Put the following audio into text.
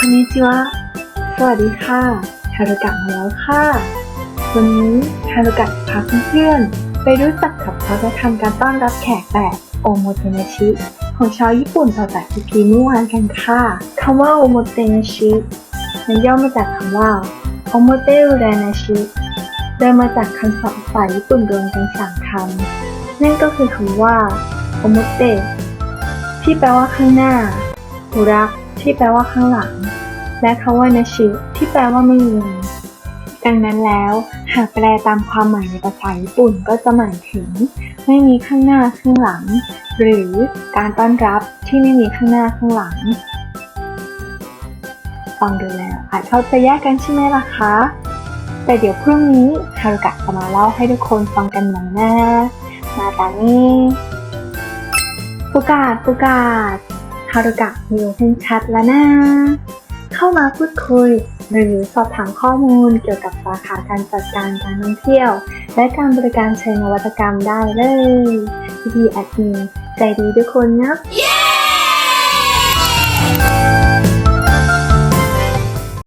นิจิวะสวัสดีค่ะ ฮารุกะมาแล้วค่ะ วันนี้ฮารุกะพาเพื่อนๆไปรู้จักกับวัฒนธรรมการต้อนรับแขกแบบโอโมเตเนชิของชาวญี่ปุ่นต่อจากที่พีเมื่อวานกันค่ะ คำว่าโอโมเตเนชิมันย่อมาจากคำว่าโอโมเตอุเรนาชิเดินมาจากคำศัพท์ภาษาญี่ปุ่นรวมกันสามคำ นั่นก็คือคำว่าโอโมเตที่แปลว่าข้างหน้าอุรัก ที่แปลว่าข้างหลัง และคำว่านาชิที่แปลว่าไม่มีดังนั้นแล้ว หากแปลตามความหมายในภาษาญี่ปุ่นก็จะหมายถึง ไม่มีข้างหน้าข้างหลัง หรือการต้อนรับที่ไม่มีข้างหน้าข้างหลังฟังดูแล้วอาจเข้าใจยากกันใช่ไหมล่ะคะ แต่เดี๋ยวพรุ่งนี้ฮารุกะจะมาเล่าให้ทุกคนฟังกันใหม่นะมาตานี้ประกาศประกาศ ฮารุกะมีโอเพนชัดแล้วนะ เข้ามาพูดคุย หรือสอบถามข้อมูลเกี่ยวกับสาขาการจัดการการท่องเที่ยว และการบริการเชิงนวัตกรรมได้เลยพี่แอดมินใจดีทุกคนนะ